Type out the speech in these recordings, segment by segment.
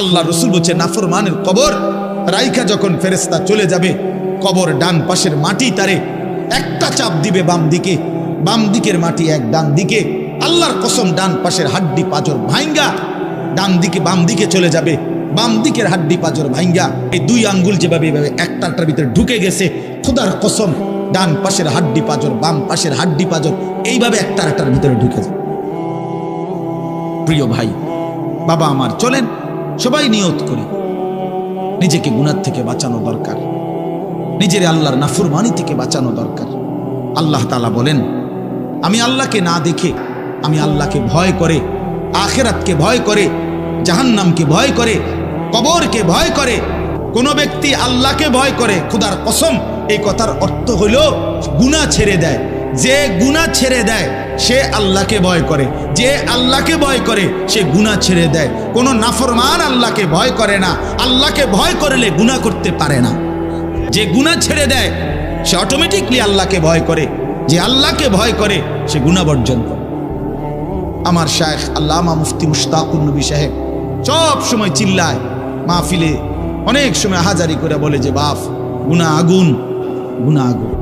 আল্লাহ রসুল বলছে, নাফরমানের কবর। রাইখা যখন ফেরেস্তা চলে যাবে, কবর ডান পাশের মাটি তারে একটা চাপ দিবে বাম দিকে। বাম দিকের মাটি এক, ডান দিকে। আল্লাহর কসম, ডান পাশের হাড্ডি পাজর ভাইঙ্গা। ডান দিকে বাম দিকে চলে যাবে, বাম দিকের হাড্ডি পাজর ভাইঙ্গা। এই দুই আঙ্গুল যেভাবে এভাবে একটাটার ভিতরে ঢুকে গেছে, খোদার কসম, ডান পাশের হাড্ডি পাজর, বাম পাশের হাড্ডি পাজর, এইভাবে একটা একটার ভিতরে ঢুকে যায়। প্রিয় ভাই, বাবা আমার, চলেন সবাই নিয়ত করি। নিজেকে গুনার থেকে বাঁচানো দরকার। নিজের আল্লাহর নাফরমানি থেকে বাঁচানো দরকার। আল্লাহ তালা বলেন, আমি আল্লাহকে না দেখে, আমি আল্লাহকে ভয় করে, আখেরাতকে ভয় করে, জাহান্নামকে ভয় করে, কবরকে ভয় করে, কোন ব্যক্তি আল্লাহকে ভয় করে, খুদার কসম, এই কথার অর্থ হইল গুনাহ ছেড়ে দেয়। যে গুনাহ ছেড়ে দেয়, সে আল্লাহকে ভয় করে। যে আল্লাহকে ভয় করে, সে গুনাহ ছেড়ে দেয়। কোনো নাফরমান আল্লাহকে ভয় করে না। আল্লাহকে ভয় করলে গুনাহ করতে পারে না। যে গুনাহ ছেড়ে দেয়, সে অটোমেটিকলি আল্লাহকে ভয় করে। যে আল্লাহকে ভয় করে, সে গুনাহ বর্জন করে। আমার শায়েখ আল্লামা মুফতি মুশতাকুর নবী সাহেব সব সময় চিল্লায়, মাহফিলে। অনেক সময় হাজারি করে বলে যে, বাপ গুনা আগুন গুনা আগুন।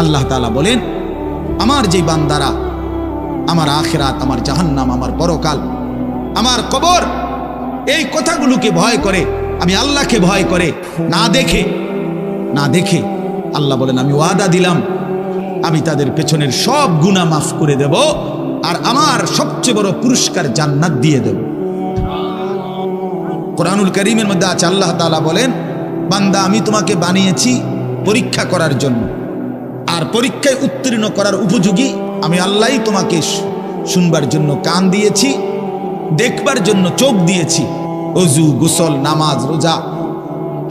আল্লাহ তালা বলেন, আমার যে বান্দারা, আমার আখেরাত, আমার জাহান্নাম, আমার পরকাল, আমার কবর, এই কথাগুলোকে ভয় করে, আমি আল্লাহকে ভয় করে, না দেখে না দেখে, আল্লাহ বলেন, আমি ওয়াদা দিলাম, আমি তাদের পেছনের সব গুনাহ মাফ করে দেব, আর আমার সবচেয়ে বড় পুরস্কার জান্নাত দিয়ে দেব। কোরআনুল করিমের মধ্যে আছে, আল্লাহ তালা বলেন, বান্দা, আমি তোমাকে বানিয়েছি পরীক্ষা করার জন্য। আর পরীক্ষায় উত্তীর্ণ করার উপযোগী আমি আল্লাহই তোমাকে শুনবার জন্য কান দিয়েছি, দেখবার জন্য চোখ দিয়েছি। অজু, গোসল, নামাজ, রোজা,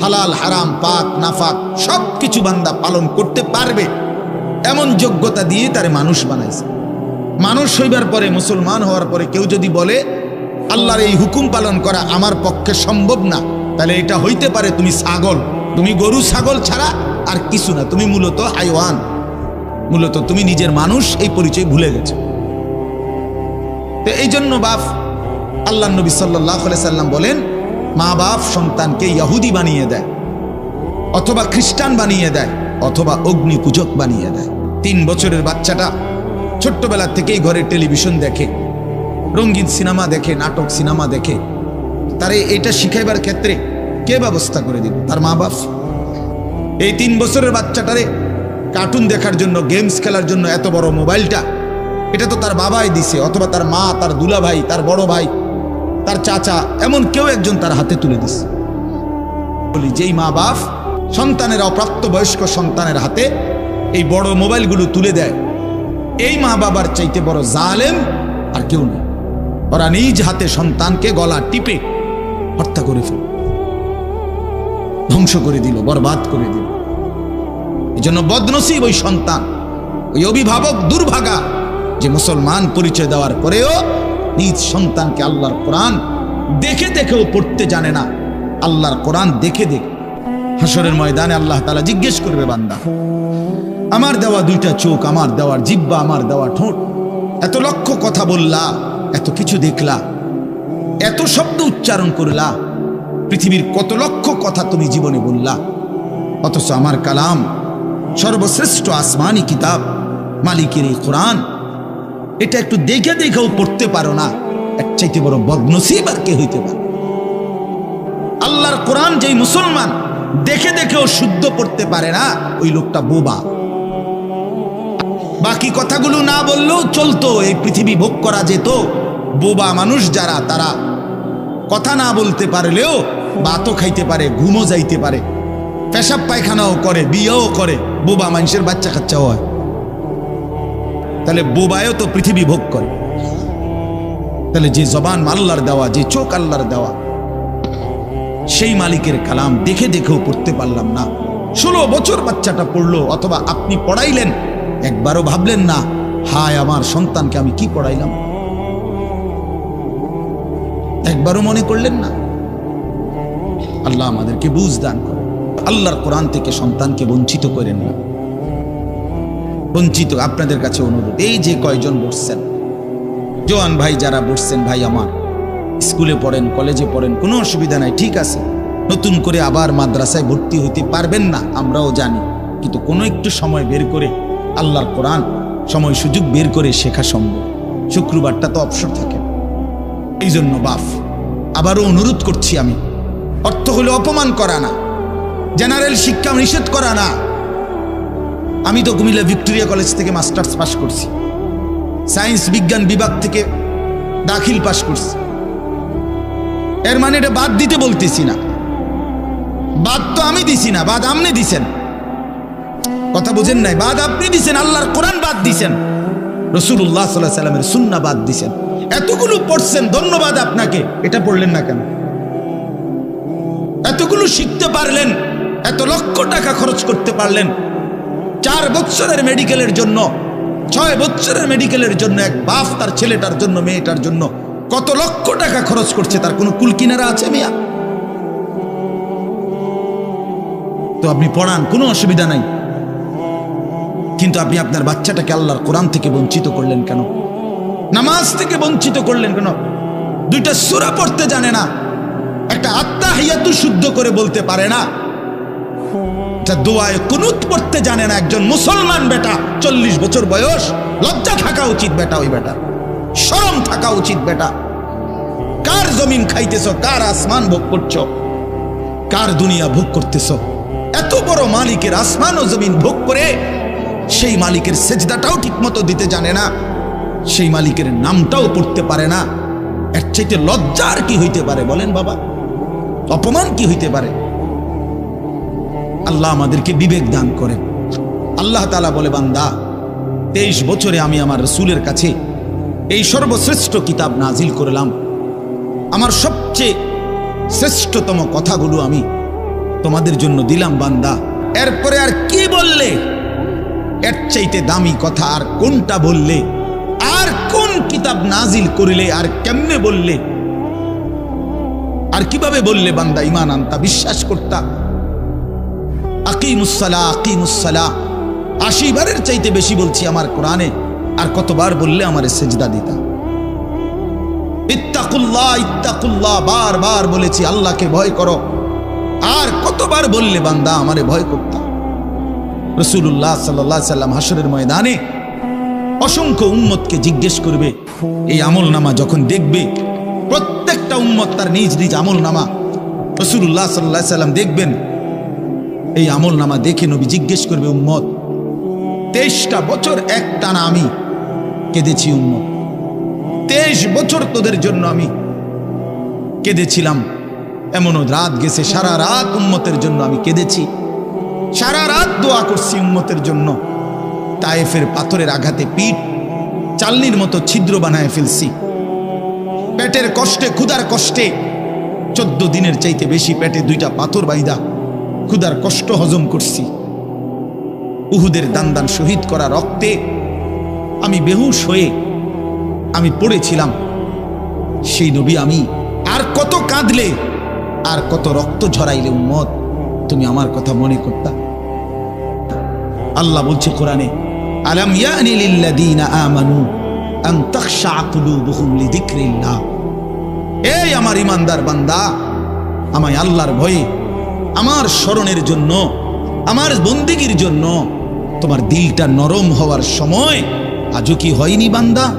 হালাল, হারাম, পাক, নাফাক সব কিছু বান্দা পালন করতে পারবে। এমন যোগ্যতা দিয়ে তারে মানুষ বানাইছে। মানুষ হইবার পরে, মুসলমান হওয়ার পরে কেউ যদি বলে, আল্লাহর এই হুকুম পালন করা আমার পক্ষে সম্ভব না, তাহলে এটা হইতে পারে তুমি ছাগল। তুমি গরু, ছাগল ছাড়া আর কিছু না। তুমি মূলত হাইওয়ান। মূলত তুমি নিজের মানুষ এই পরিচয় ভুলে গেছো। তো এই জন্য বাপ আল্লাহ নবী সাল্লাহ সাল্লাম বলেন, মা বাপ সন্তানকে ইয়াহুদি বানিয়ে দেয়, অথবা খ্রিস্টান বানিয়ে দেয়, অথবা অগ্নি পূজক বানিয়ে দেয়। তিন বছরের বাচ্চাটা ছোট্টবেলা থেকেই ঘরে টেলিভিশন দেখে, রঙিন সিনেমা দেখে, নাটক সিনেমা দেখে, তারে এটা শিখাইবার ক্ষেত্রে কে ব্যবস্থা করে দিল? তার মা বাপ। এই তিন বছরের বাচ্চাটারে কার্টুন দেখার জন্য গেমস খেলার জন্য এত বড় মোবাইলটা। এটা তো তার বাবাই দিছে, অথবা তার মা, তার দুলা ভাই তার বড় ভাই, তার চাচা, এমন কেউ একজন তার হাতে তুলে দিছে। বলি, যেই মা বাপ সন্তানের অপ্রাপ্ত বয়স্ক সন্তানের হাতে এই বড় মোবাইলগুলো তুলে দেয়, এই মা বাবার চাইতে বড় জালেম আর কেউ নেই। ওরা নিজ হাতে সন্তানকে গলা টিপে হত্যা করে ফেল। ধ্বংস করে দিল, বরবাদ করে দিল। এই জন্য বদনসিব ওই সন্তান, ওই অভিভাবক দুর্ভাগা যে মুসলমান পরিচয় দেওয়ার পরেও নিজ সন্তানকে আল্লাহর কোরআন দেখে দেখেও পড়তে জানে না। আল্লাহর কোরআন দেখে দেখে হাসরের ময়দানে আল্লাহ তালা জিজ্ঞেস করবে, বান্দা, আমার দেওয়া দুইটা চোখ, আমার দেওয়ার জিব্বা আমার দেওয়া ঠোঁট, এত লক্ষ কথা বললা, এত কিছু দেখলা, এত শব্দ উচ্চারণ করলা, পৃথিবীর কত লক্ষ কথা তুমি জীবনে বললা, অথচ আমার কালাম সর্বশ্রেষ্ঠ আসমানি কিতাব, মালিকের এই কোরআন। এটা একটু দেখে দেখেও পড়তে পারো না এক চাইতে বড় বদনসিব আর কে হইতে পারে? আল্লাহর কোরআন যেই মুসলমান দেখে দেখেও শুদ্ধ পড়তে পারে না, ওই লোকটা বোবা। বাকি কথাগুলো না বললেও চলতো, এই পৃথিবী ভোগ করা যেত। বোবা মানুষ যারা, তারা কথা না বলতে পারলেও বাতও খাইতে পারে, ঘুমও যাইতে পারে। পেশাব পায়খানাও করে, বিয়েও করে, বোবা মানুষের বাচ্চা কাচ্চাও হয়। তাহলে বোবায়ও তো পৃথিবী ভোগ করে। তাহলে যে জবান আল্লাহর দেওয়া, যে চোখ আল্লাহর দেওয়া, সেই মালিকের কালাম দেখে দেখেও পড়তে পারলাম না। ষোলো বছর বাচ্চাটা পড়ল, অথবা আপনি পড়াইলেন, একবারও ভাবলেন না, হায় আমার সন্তানকে আমি কি পড়াইলাম? একবারও মনে করলেন না? আল্লাহ আমাদেরকে বুঝ দান করে আল্লাহর কোরআন থেকে সন্তানকে বঞ্চিত করেন না বঞ্চিত আপনাদের কাছে অনুরোধ, এই যে কয়জন বসছেন, জোয়ান ভাই যারা বসছেন, ভাই আমার, স্কুলে পড়েন, কলেজে পড়েন, কোনো অসুবিধা নাই, ঠিক আছে। নতুন করে আবার মাদ্রাসায় ভর্তি হইতে পারবেন না, আমরাও জানি। কিন্তু কোনো একটু সময় বের করে, আল্লাহর কোরআন, সময় সুযোগ বের করে শেখা সম্ভব। শুক্রবারটা তো অবসর থাকে। এই জন্য বাফ, আবারও অনুরোধ করছি আমি, অর্থ হলে অপমান করা না। জেনারেল শিক্ষা নিষেধ করা না। আমি তো কুমিল্লা ভিক্টোরিয়া কলেজ থেকে মাস্টার্স পাশ করছি। সায়েন্স বিজ্ঞান বিভাগ থেকে দাখিল পাশ করছি। এর মানে এটা বাদ দিতে বলতেছি না। বাদ তো আমি দিছি না, বাদ আপনি দিছেন। কথা বুঝেন নাই, বাদ আপনি দিছেন, আল্লাহর কোরআন বাদ দিছেন। রসুল্লাহ সাল্লাহ সাল্লামের সুন্না বাদ দিছেন। এতগুলো পড়ছেন, ধন্যবাদ আপনাকে, এটা পড়লেন না কেন? এতগুলো শিখতে পারলেন, এত লক্ষ টাকা খরচ করতে পারলেন। চার বৎসরের মেডিকেলের জন্য, ছয় বৎসরের মেডিকেলের জন্য, এক বাপ তার ছেলেটার জন্য, মেয়েটার জন্য কত লক্ষ টাকা খরচ করছে তার কোনো কুল কিনারা আছে মিয়া? তো আপনি পড়ান, কোনো অসুবিধা নাই। কিন্তু আপনি আপনার বাচ্চাটাকে আল্লাহর কোরআন থেকে বঞ্চিত করলেন কেন? নামাজ থেকে বঞ্চিত করলেন কেন? দুইটা সুরা পড়তে জানে না। একটা আত্মা হিয়াতু শুদ্ধ করে বলতে পারে না। দোয়ায় কুনুত পড়তে জানে না একজন মুসলমান বেটা, চল্লিশ বছর বয়স, লজ্জা থাকা উচিত বেটা ওই বেটা, শরম থাকা উচিত বেটা। কার জমিন খাইতেছ, কার আসমান ভোগ করছ, কার দুনিয়া ভোগ করতেছ? এত বড় মালিকের আসমান ও জমিন ভোগ করে সেই মালিকের সেজদাটাও ঠিকমতো দিতে জানে না, সেই মালিকের নামটাও পড়তে পারে না। এর চাইতে লজ্জা আর কি হইতে পারে বলেন বাবা? অপমান কি হইতে পারে? আল্লাহ আমাদেরকে বিবেক দান করেন। আল্লাহ তালা বলে, বান্দা, তেইশ বছরে আমি আমার রসুলের কাছে এই সর্বশ্রেষ্ঠ কিতাব নাজিল করলাম। আমার সবচেয়ে শ্রেষ্ঠতম কথাগুলো আমি তোমাদের জন্য দিলাম, বান্দা। এরপরে আর কি বললে? এর চাইতে দামি কথা আর কোনটা বললে? আর কোন কিতাব নাজিল করিলে আর কেমনে বললে? আর কীভাবে বললে বান্দা ইমান আনতা? বিশ্বাস করতা। আকিমুসালা আকিমুসালা আশি বারের চাইতে বেশি বলছি আমার কোরআনে, আর কতবার বললে আমার সেজদা দিতা। ইত্তাকুল্লাহ ইত্তাকুল্লাহ, বার বার বলেছি, আল্লাহকে ভয় করো। আর কতবার বললে বান্দা আমারে ভয় করতাম রসুল্লাহ সাল্লাহ সাল্লাম হাসরের ময়দানে অসংখ্য উম্মতকে জিজ্ঞেস করবে, এই আমল নামা যখন দেখবে প্রত্যেকটা উম্মত তার নিজ নিজ আমল নামা রসুল্লাহ সাল্লাহ সাল্লাম দেখবেন। এই আমল নামা দেখে নবী জিজ্ঞেস করবে, উম্মত, তেইশটা বছর এক টানা আমি কেঁদেছি উম্মত। তেইশ বছর তোদের জন্য আমি কেঁদেছিলাম। এমনও রাত গেছে, সারা রাত উম্মতের জন্য আমি কেঁদেছি। সারা রাত দোয়া করছি উম্মতের জন্য। তায়েফের পাথরের আঘাতে পিঠ চালনির মতো ছিদ্র বানায় ফেলছি। পেটের কষ্টে, ক্ষুধার কষ্টে। চোদ্দ দিনের চাইতে বেশি পেটে দুইটা পাথর বাইদা ক্ষুধার কষ্ট হজম করছি। উহুদের দান দান শহীদ করা রক্তে আমি বেহুশ হয়ে আমি পড়েছিলাম। সেই নবী আমি। আর কত কাঁদলে, আর কত রক্ত ঝরাইলে উম্মত, তুমি আমার কথা মনে করতা। আল্লাহ বলছে কোরআনে, আলাম ইয়ানি লিল্লাযীনা আমানু? আমার ইমানদার বান্দা, আমায় আল্লাহর ভয়ে, আমার স্মরণের জন্য, আমার বন্দিগির জন্য, তোমার দিলটা নরম হওয়ার সময় আজও কি হয়নি বান্দা?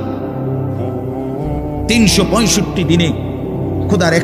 তিনশো পঁয়ষট্টি দিনে খোদার এক